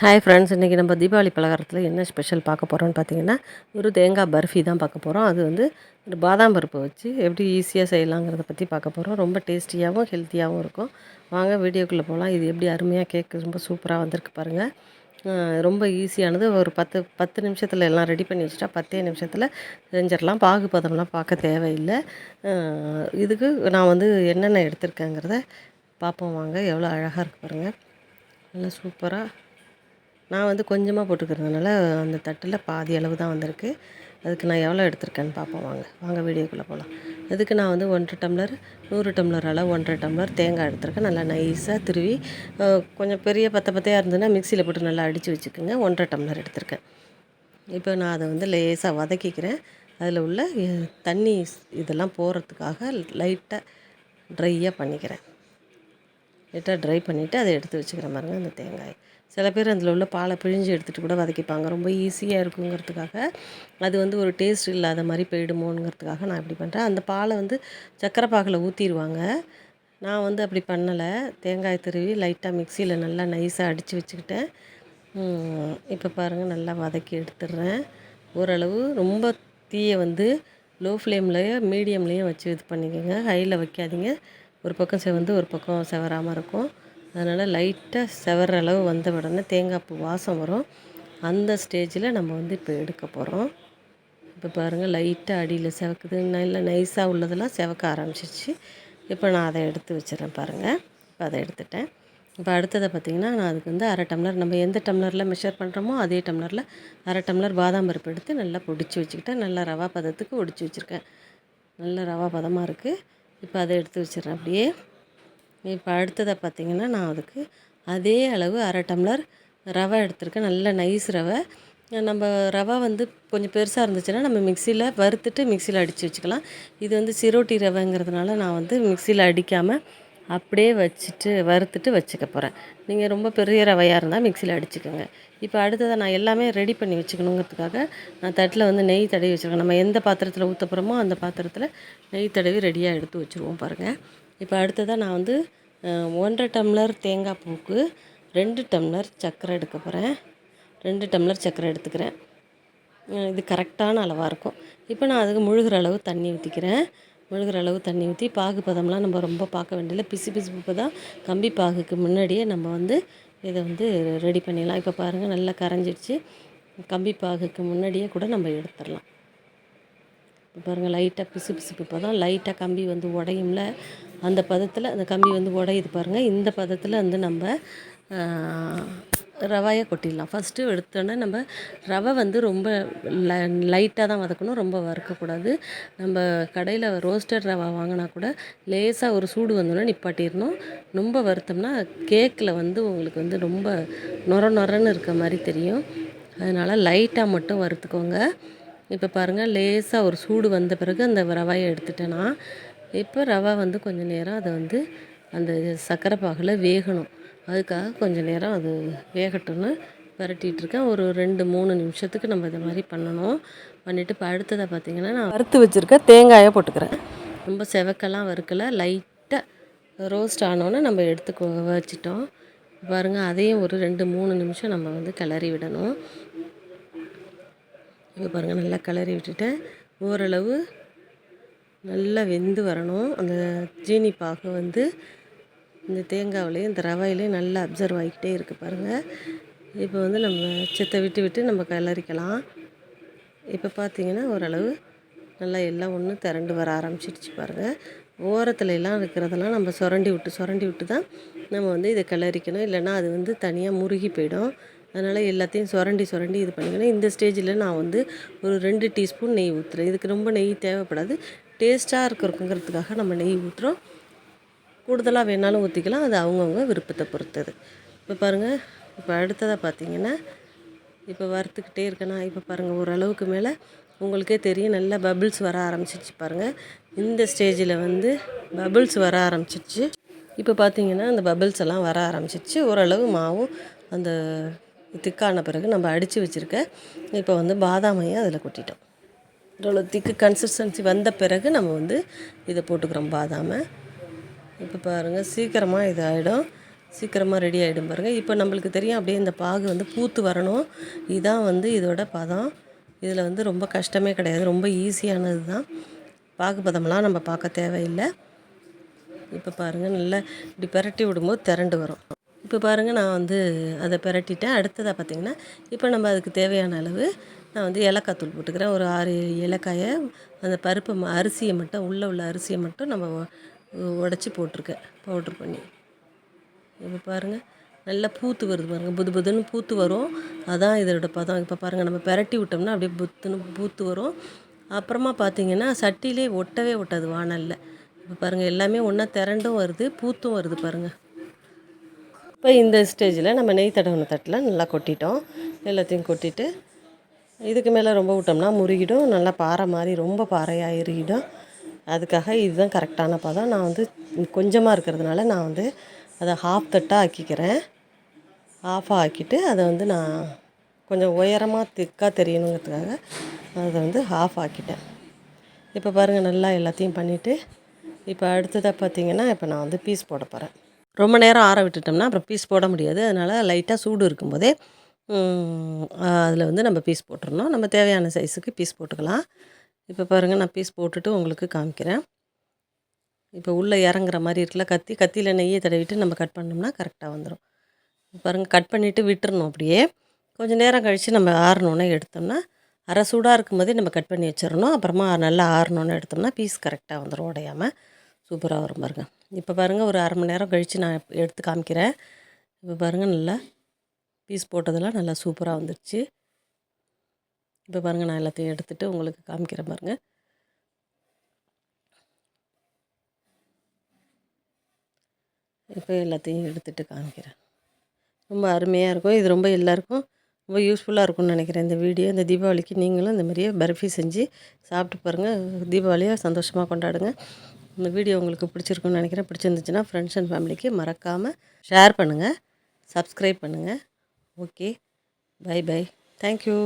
Hi friends இன்றைக்கி நம்ம தீபாவளி பலகாரத்தில் என்ன ஸ்பெஷல் பார்க்க போகிறோம்னு பார்த்தீங்கன்னா ஒரு தேங்காய் பர்ஃபி தான் பார்க்க போகிறோம் அது வந்து ஒரு பாதாம் பருப்பு வச்சு எப்படி ஈஸியாக செய்யலாங்கிறத பற்றி பார்க்க போகிறோம் ரொம்ப டேஸ்டியாகவும் ஹெல்த்தியாகவும் இருக்கும். வாங்க வீடியோக்குள்ளே போகலாம் இது எப்படி அருமையாக கேக் ரொம்ப சூப்பராக வந்திருக்கு பாருங்கள் ரொம்ப ஈஸியானது ஒரு பத்து பத்து நிமிஷத்தில் எல்லாம் ரெடி பண்ணி வச்சுட்டா பத்தே நிமிஷத்தில் செஞ்சிடலாம். பாகு பதம்லாம் பார்க்க தேவையில்லை. இதுக்கு நான் வந்து என்னென்ன எடுத்திருக்கேங்கிறத பார்ப்போம் வாங்க. எவ்வளோ அழகாக இருக்கு பாருங்கள் நல்லா சூப்பராக நான் வந்து கொஞ்சமாக போட்டுக்கிறதுனால அந்த தட்டில் பாதி அளவு தான் வந்திருக்கு. அதுக்கு நான் எவ்வளோ எடுத்திருக்கேன்னு பார்ப்போம் வாங்க. வாங்க வீடியோக்குள்ளே போகலாம் அதுக்கு நான் வந்து ஒன்றரை டம்ளர் நூறு டம்ளர் அளவு ஒன்றரை டம்ளர் தேங்காய் எடுத்திருக்கேன். நல்லா நைஸாக திருவி கொஞ்சம் பெரிய பத்த பத்தையாக இருந்ததுன்னா மிக்சியில் போட்டு நல்லா அடித்து வச்சுக்கோங்க. ஒன்றரை டம்ளர் எடுத்திருக்கேன். இப்போ நான் அதை வந்து லேசாக வதக்கிக்கிறேன். அதில் உள்ள தண்ணி இதெல்லாம் போகிறதுக்காக லைட்டாக ட்ரையாக பண்ணிக்கிறேன். லைட்டாக ட்ரை பண்ணிவிட்டு அதை எடுத்து வச்சுக்கிற பாருங்க அந்த தேங்காய். சில பேர் அதில் உள்ள பாலை பிழிஞ்சு எடுத்துகிட்டு கூட வதக்கிப்பாங்க. ரொம்ப ஈஸியாக இருக்குங்கிறதுக்காக அது வந்து ஒரு டேஸ்ட் இல்லாத மாதிரி போயிடுமோங்கிறதுக்காக நான் இப்படி பண்ணுறேன் அந்த பாலை வந்து சக்கரை பாகில் ஊற்றிடுவாங்க நான் வந்து அப்படி பண்ணலை. தேங்காய் திருவி லைட்டாக மிக்சியில் நல்லா நைஸாக அடித்து வச்சுக்கிட்டேன். இப்போ பாருங்கள் நல்லா வதக்கி எடுத்துடுறேன். ஓரளவு ரொம்ப தீயை வந்து லோ ஃப்ளேம்லேயோ மீடியம்லேயும் வச்சு இது பண்ணிக்கோங்க. ஹையில் வைக்காதீங்க. ஒரு பக்கம் செவந்து ஒரு பக்கம் செவராமல் இருக்கும். அதனால் லைட்டாக செவற அளவு வந்த உடனே தேங்காய் பூ வாசம் வரும். அந்த ஸ்டேஜில் நம்ம வந்து இப்போ எடுக்க போகிறோம் இப்போ பாருங்கள் லைட்டாக அடியில் செவக்குது. நல்லா நைஸாக உள்ளதெல்லாம் செவக்க ஆரம்பிச்சிருச்சு. இப்போ நான் அதை எடுத்து வச்சிடறேன் பாருங்கள் இப்போ அதை எடுத்துட்டேன். இப்போ அடுத்ததை பார்த்திங்கன்னா நான் அதுக்கு வந்து அரை டம்ளர் நம்ம எந்த டம்ளரில் மெஷர் பண்ணுறோமோ அதே டம்ளரில் அரை டம்ளர் பாதாம் பருப்பு எடுத்து நல்லா பொடிச்சு வச்சுக்கிட்டேன். நல்லா ரவா பதத்துக்கு ஒடிச்சு வச்சுருக்கேன். நல்ல ரவா பதமாக இருக்குது இப்போ அதை எடுத்து வச்சிடுறேன். அப்படியே இப்போ அடுத்ததை பார்த்திங்கன்னா நான் அதுக்கு அதே அளவு அரை டம்ளர் ரவை எடுத்திருக்கேன். நல்ல நைஸ் ரவை. நம்ம ரவை வந்து கொஞ்சம் பெருசாக இருந்துச்சுன்னா நம்ம மிக்சியில் வறுத்துட்டு மிக்சியில் அடித்து வச்சுக்கலாம். இது வந்து சிரோட்டி ரவைங்கிறதுனால நான் வந்து மிக்சியில் அடிக்காமல் அப்படியே வச்சுட்டு வறுத்துட்டு வச்சுக்க போகிறேன் நீங்கள் ரொம்ப பெரிய ரவையாக இருந்தால் மிக்சியில் அடிச்சுக்கோங்க. இப்போ அடுத்ததை நான் எல்லாமே ரெடி பண்ணி வச்சுக்கணுங்கிறதுக்காக நான் தட்டில் வந்து நெய் தடவி வச்சுருக்கேன். நம்ம எந்த பாத்திரத்தில் ஊற்ற போகிறோமோ அந்த பாத்திரத்தில் நெய் தடவி ரெடியாக எடுத்து வச்சுருவோம் பாருங்கள் இப்போ அடுத்ததாக நான் வந்து ஒன்றரை டம்ளர் தேங்காய் பூக்கு ரெண்டு டம்ளர் சர்க்கரை எடுக்க போகிறேன் ரெண்டு டம்ளர் சர்க்கரை எடுத்துக்கிறேன். இது கரெக்டான அளவாக இருக்கும். இப்போ நான் அதுக்கு முழுகிற அளவு தண்ணி ஊற்றிக்கிறேன் முழுகிற அளவு தண்ணி ஊற்றி பாகு பதம்லாம் நம்ம ரொம்ப பார்க்க வேண்டியதில்லை. பிசு பிசுப்பு தான். கம்பி பாகுக்கு முன்னாடியே நம்ம வந்து இதை வந்து ரெடி பண்ணிடலாம். இப்போ பாருங்கள் நல்லா கரைஞ்சிடுச்சு. கம்பி பாகுக்கு முன்னாடியே கூட நம்ம எடுத்துடலாம். இப்போ பாருங்கள் லைட்டாக பிசு பிசுப்பு பதம் லைட்டாக கம்பி வந்து உடையும்ல. அந்த பதத்தில் அந்த கம்பி வந்து உடையுது பாருங்கள் இந்த பதத்தில் வந்து நம்ம ரவையை கொட்டிடலாம். ஃபஸ்ட்டு எடுத்தோன்னே நம்ம ரவை வந்து ரொம்ப லைட்டாக தான் வதக்கணும். ரொம்ப வறுக்கக்கூடாது. நம்ம கடையில் ரோஸ்டட் ரவை வாங்கினா கூட லேசாக ஒரு சூடு வந்தோடனே நிப்பாட்டிடணும். ரொம்ப வறுத்தோம்னா கேக்கில் வந்து உங்களுக்கு வந்து ரொம்ப நொர நொரன்னு இருக்க மாதிரி தெரியும். அதனால் லைட்டாக மட்டும் வறுத்துக்கோங்க. இப்போ பாருங்கள் லேசாக ஒரு சூடு வந்த பிறகு அந்த ரவையை எடுத்துட்டேன்னா இப்போ ரவை வந்து கொஞ்சம் நேரம் அதை வந்து அந்த சர்க்கரை பாகில் வேகணும். அதுக்காக கொஞ்சம் நேரம் அது வேகட்டும்னு விரட்டிட்டு இருக்கேன் ஒரு ரெண்டு மூணு நிமிஷத்துக்கு நம்ம இது மாதிரி பண்ணணும். பண்ணிவிட்டு இப்போ அடுத்ததை பார்த்திங்கன்னா நான் வறுத்து வச்சுருக்க தேங்காயை போட்டுக்கிறேன். ரொம்ப செவக்கெல்லாம் வறுக்கலை. லைட்டாக ரோஸ்ட் ஆனோன்னே நம்ம எடுத்து வச்சிட்டோம். பாருங்கள் அதையும் ஒரு ரெண்டு மூணு நிமிஷம் நம்ம வந்து கிளறி விடணும். இப்போ பாருங்கள் நல்லா கிளறி விட்டுட்டேன் ஓரளவு நல்லா வெந்து வரணும். அந்த ஜீனி பாகு வந்து இந்த தேங்காவிலையும் இந்த ரவையிலையும் நல்லா அப்சர்வ் ஆகிக்கிட்டே இருக்குது பாருங்கள் இப்போ வந்து நம்ம சித்தை விட்டு விட்டு நம்ம கிளறிக்கலாம். இப்போ பார்த்தீங்கன்னா ஓரளவு நல்லா எல்லாம் ஒன்று திரண்டு வர ஆரம்பிச்சிடுச்சு பாருங்கள் ஓரத்துல எல்லாம் இருக்கிறதெல்லாம் நம்ம சுரண்டி விட்டு சுரண்டி விட்டு தான் நம்ம வந்து இதை கிளறிக்கணும். இல்லைன்னா அது வந்து தனியாக முருகி போயிடும். அதனால் எல்லாத்தையும் சுரண்டி சுரண்டி இது பண்ணிக்கணும். இந்த ஸ்டேஜில் நான் வந்து ஒரு ரெண்டு டீஸ்பூன் நெய் ஊற்றுறேன் இதுக்கு ரொம்ப நெய் தேவைப்படாது. டேஸ்ட்டாக இருக்கிறதுக்காக நம்ம நெய் ஊற்றுறோம் கூடுதலாக வேணாலும் ஊற்றிக்கலாம் அது அவங்கவுங்க விருப்பத்தை பொறுத்தது. இப்போ பாருங்கள் இப்போ அடுத்ததாக பார்த்தீங்கன்னா இப்போ வறுத்துக்கிட்டே இருக்கேனா இப்போ பாருங்கள் ஓரளவுக்கு மேலே உங்களுக்கே தெரியும் நல்லா பபிள்ஸ் வர ஆரம்பிச்சிருச்சு பாருங்கள் இந்த ஸ்டேஜில் வந்து பபிள்ஸ் வர ஆரம்பிச்சிருச்சு. இப்போ பார்த்தீங்கன்னா அந்த பபிள்ஸ் எல்லாம் வர ஆரம்பிச்சிருச்சு. ஓரளவு மாவும் அந்த திக்கான பிறகு நம்ம அடித்து வச்சுருக்க இப்போ வந்து பாதாமையும் அதில் கொட்டிட்டோம். இவ்வளோ திக்கு கன்சிஸ்டன்சி வந்த பிறகு நம்ம வந்து இதை போட்டுக்கிறோம் பாதாமை. இப்போ பாருங்கள் சீக்கிரமாக இது ஆகிடும் சீக்கிரமாக ரெடி ஆகிடும் பாருங்கள் இப்போ நம்மளுக்கு தெரியும் அப்படியே இந்த பாகு வந்து பூத்து வரணும். இதுதான் வந்து இதோட பதம். இதில் வந்து ரொம்ப கஷ்டமே கிடையாது. ரொம்ப ஈஸியானது தான். பாகு பதம்லாம் நம்ம பார்க்க தேவையில்லை. இப்போ பாருங்கள் நல்லா இப்படி பிரட்டி விடும்போது திரண்டு வரும். இப்போ பாருங்கள் நான் வந்து அதை பிரட்டிட்டேன். அடுத்ததாக பார்த்தீங்கன்னா இப்போ நம்ம அதுக்கு தேவையான அளவு நான் வந்து ஏலக்காய் தூள் போட்டுக்கிறேன். ஒரு ஆறு ஏலக்காயை அந்த பருப்பு ம- அரிசியை மட்டும் உள்ளே உள்ள அரிசியை மட்டும் நம்ம உடச்சி போட்டிருக்கேன் பவுட்ரு பண்ணி. இப்போ பாருங்கள் நல்லா பூத்து வருது பாருங்கள் புது புதுன்னு பூத்து வரும். அதான் இதோட பதம். இப்போ பாருங்கள் நம்ம பிரட்டி விட்டோம்னா அப்படியே புத்துன்னு பூத்து வரும். அப்புறமா பார்த்தீங்கன்னா சட்டியிலே ஒட்டவே ஒட்டாது வானலில். இப்போ பாருங்கள் எல்லாமே ஒன்றா திரண்டும் வருது பூத்தும் வருது பாருங்கள் இப்போ இந்த ஸ்டேஜில் நம்ம நெய் தடவின தட்டில் நல்லா கொட்டிட்டோம். எல்லாத்தையும் கொட்டிட்டு இதுக்கு மேலே ரொம்ப விட்டோம்னா முருகிடும் நல்லா பாறை மாதிரி ரொம்ப பாறையாக இறுகிடும் அதுக்காக இதுதான் கரெக்டான பதம் நான் வந்து கொஞ்சமாக இருக்கிறதுனால நான் வந்து அதை ஹாஃப் தட்டாக ஆக்கிக்கிறேன். ஆஃபாக ஆக்கிட்டு அதை வந்து நான் கொஞ்சம் உயரமாக திக்காக தெரியணுங்கிறதுக்காக அதை வந்து ஹாஃப் ஆக்கிட்டேன். இப்போ பாருங்கள் நல்லா எல்லாத்தையும் பண்ணிவிட்டு இப்போ அடுத்ததாக பார்த்தீங்கன்னா இப்போ நான் வந்து பீஸ் போட போகிறேன் ரொம்ப நேரம் ஆற விட்டுட்டோம்னா அப்புறம் பீஸ் போட முடியாது. அதனால் லைட்டாக சூடு இருக்கும்போதே அதில் வந்து நம்ம பீஸ் போட்டுடணும் நம்ம தேவையான சைஸுக்கு பீஸ் போட்டுக்கலாம். இப்போ பாருங்கள் நான் பீஸ் போட்டுட்டு உங்களுக்கு காமிக்கிறேன். இப்போ உள்ளே இறங்குற மாதிரி இருக்குல்ல கத்தி கத்தியில் நெய்யை தடவிட்டு நம்ம கட் பண்ணோம்னா கரெக்டாக வந்துடும் பாருங்கள் கட் பண்ணிவிட்டு விட்டுறணும் அப்படியே. கொஞ்சம் நேரம் கழித்து நம்ம ஆறணுன்னே எடுத்தோம்னா அரை சூடாக இருக்கும்போதே நம்ம கட் பண்ணி வச்சிடணும். அப்புறமா நல்லா ஆறணுன்னு எடுத்தோம்னா பீஸ் கரெக்டாக வந்துடும் உடையாமல் சூப்பராக வரும் பாருங்கள் இப்போ பாருங்கள் ஒரு அரை மணி நேரம் கழித்து நான் எடுத்து காமிக்கிறேன். இப்போ பாருங்கள் நல்லா பீஸ் போட்டதெல்லாம் நல்லா சூப்பராக வந்துடுச்சு இப்போ பாருங்கள் நான் எல்லாத்தையும் எடுத்துகிட்டு உங்களுக்கு காமிக்கிறேன் பாருங்கள் இப்போ எல்லாத்தையும் எடுத்துகிட்டு காமிக்கிறேன். ரொம்ப அருமையாக இருக்கும். இது ரொம்ப எல்லாருக்கும் ரொம்ப யூஸ்ஃபுல்லாக இருக்கும்னு நினைக்கிறேன். இந்த வீடியோ இந்த தீபாவளிக்கு நீங்களும் இந்த மாதிரியே பர்ஃபி செஞ்சு சாப்பிட்டு பாருங்கள் தீபாவளியை சந்தோஷமாக கொண்டாடுங்க. இந்த வீடியோ உங்களுக்கு பிடிச்சிருக்குன்னு நினைக்கிறேன். பிடிச்சிருந்துச்சுன்னா ஃப்ரெண்ட்ஸ் அண்ட் ஃபேமிலிக்கு மறக்காமல் ஷேர் பண்ணுங்கள் சப்ஸ்கிரைப் பண்ணுங்கள் ஓகே பை பை தேங்க்யூ